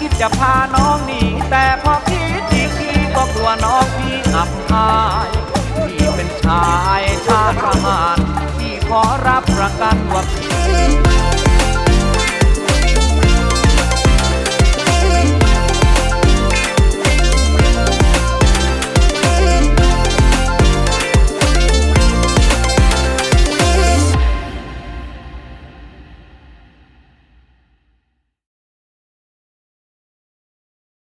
คิดจะพาน้องหนีแต่พอคิดอีกทีก็กลัวน้องพี่อับอาย พี่เป็นชายชาติทหารพี่ขอ